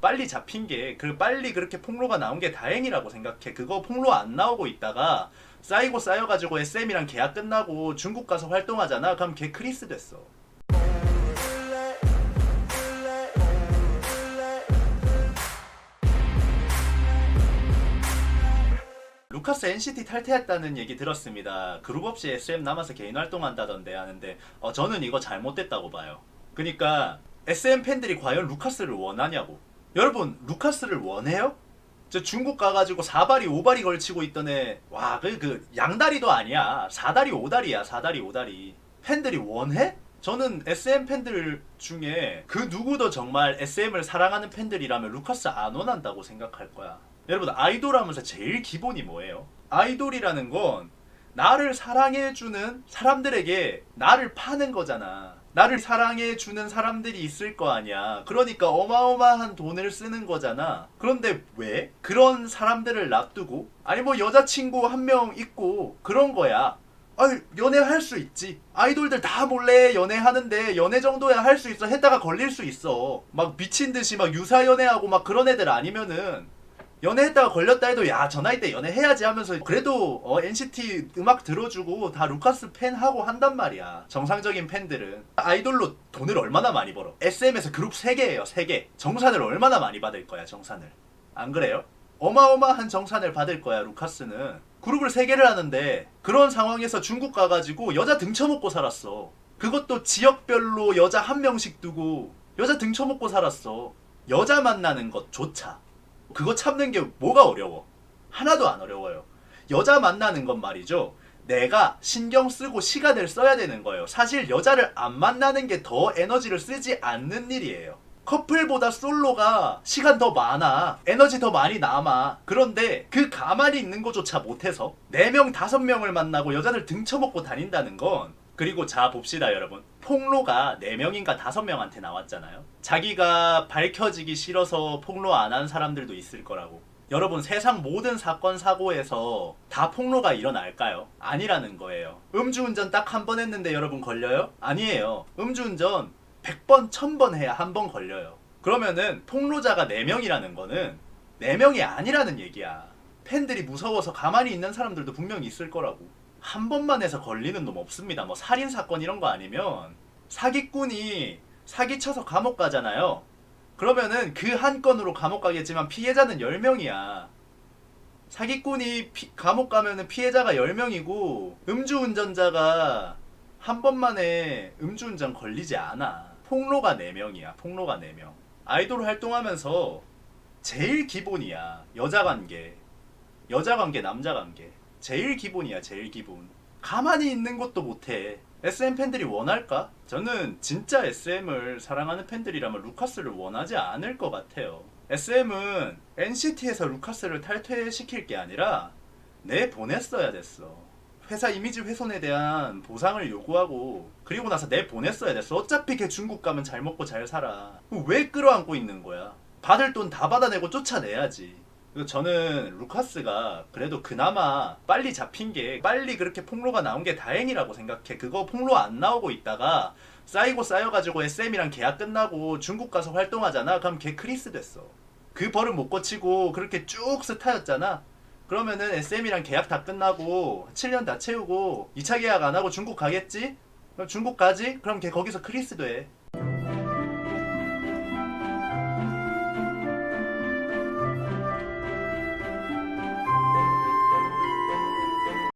빨리 잡힌 게 그 빨리 그렇게 폭로가 나온 게 다행이라고 생각해. 그거 폭로 안 나오고 있다가 쌓이고 쌓여가지고 SM이랑 계약 끝나고 중국 가서 활동하잖아. 그럼 걔 크리스 됐어. 루카스 NCT 탈퇴했다는 얘기 들었습니다. 그룹 없이 SM 남아서 개인 활동한다던데 하는데 어, 저는 이거 잘못됐다고 봐요. 그러니까 SM 팬들이 과연 루카스를 원하냐고. 여러분 루카스를 원해요? 저 중국 가가지고 사발이 오발이 걸치고 있던 애, 와, 그, 그, 양다리도 아니야. 사다리 오다리야, 사다리 오다리. 팬들이 원해? 저는 SM 팬들 중에 그 누구도 정말 SM을 사랑하는 팬들이라면 루카스 안 원한다고 생각할 거야. 여러분, 아이돌 하면서 제일 기본이 뭐예요? 아이돌이라는 건 나를 사랑해주는 사람들에게 나를 파는 거잖아. 나를 사랑해 주는 사람들이 있을 거 아니야. 그러니까 어마어마한 돈을 쓰는 거잖아. 그런데 왜? 그런 사람들을 놔두고? 아니, 뭐 여자친구 한 명 있고 그런 거야. 아니, 연애할 수 있지. 아이돌들 다 몰래 연애하는데 연애 정도야 할 수 있어. 했다가 걸릴 수 있어. 막 미친 듯이 막 유사 연애하고 막 그런 애들 아니면은 연애했다가 걸렸다 해도 야 저 나이 때 연애해야지 하면서 그래도 어, NCT 음악 들어주고 다 루카스 팬하고 한단 말이야. 정상적인 팬들은. 아이돌로 돈을 얼마나 많이 벌어? SM에서 그룹 3개예요 3개. 정산을 얼마나 많이 받을 거야 정산을? 안 그래요? 어마어마한 정산을 받을 거야 루카스는. 그룹을 3개를 하는데 그런 상황에서 중국 가가지고 여자 등쳐먹고 살았어. 그것도 지역별로 여자 한 명씩 두고 여자 등쳐먹고 살았어. 여자 만나는 것조차 그거 참는 게 뭐가 어려워? 하나도 안 어려워요. 여자 만나는 건 말이죠. 내가 신경 쓰고 시간을 써야 되는 거예요. 사실 여자를 안 만나는 게 더 에너지를 쓰지 않는 일이에요. 커플보다 솔로가 시간 더 많아. 에너지 더 많이 남아. 그런데 그 가만히 있는 것조차 못해서 4명, 5명을 만나고 여자들 등쳐먹고 다닌다는 건 그리고 자 봅시다 여러분. 폭로가 4명인가 5명한테 나왔잖아요. 자기가 밝혀지기 싫어서 폭로 안 한 사람들도 있을 거라고. 여러분 세상 모든 사건 사고에서 다 폭로가 일어날까요? 아니라는 거예요. 음주운전 딱 한 번 했는데 여러분 걸려요? 아니에요. 음주운전 100번 1000번 해야 한 번 걸려요. 그러면은 폭로자가 4명이라는 거는 4명이 아니라는 얘기야. 팬들이 무서워서 가만히 있는 사람들도 분명히 있을 거라고 한 번만 해서 걸리는 놈 없습니다. 뭐 살인 사건 이런 거 아니면 사기꾼이 사기 쳐서 감옥 가잖아요. 그러면은 그 한 건으로 감옥 가겠지만 피해자는 10명이야. 사기꾼이 피- 감옥 가면은 피해자가 10명이고 음주운전자가 한 번만에 음주운전 걸리지 않아. 폭로가 4명이야. 폭로가 4명. 아이돌 활동하면서 제일 기본이야. 여자 관계. 여자 관계, 남자 관계. 제일 기본이야, 제일 기본. 가만히 있는 것도 못해. SM 팬들이 원할까? 저는 진짜 SM을 사랑하는 팬들이라면 루카스를 원하지 않을 것 같아요. SM은 NCT에서 루카스를 탈퇴시킬 게 아니라 내 보냈어야 됐어. 회사 이미지 훼손에 대한 보상을 요구하고 그리고 나서 내 보냈어야 됐어. 어차피 걔 중국 가면 잘 먹고 잘 살아. 왜 끌어안고 있는 거야? 받을 돈 다 받아내고 쫓아내야지. 저는 루카스가 그래도 그나마 빨리 잡힌 게 빨리 그렇게 폭로가 나온 게 다행이라고 생각해. 그거 폭로 안 나오고 있다가 쌓이고 쌓여가지고 SM이랑 계약 끝나고 중국 가서 활동하잖아. 그럼 걔 크리스 됐어. 그 벌은 못 고치고 그렇게 쭉 스타였잖아. 그러면은 SM이랑 계약 다 끝나고 7년 다 채우고 2차 계약 안 하고 중국 가겠지? 그럼 중국 가지? 그럼 걔 거기서 크리스 돼.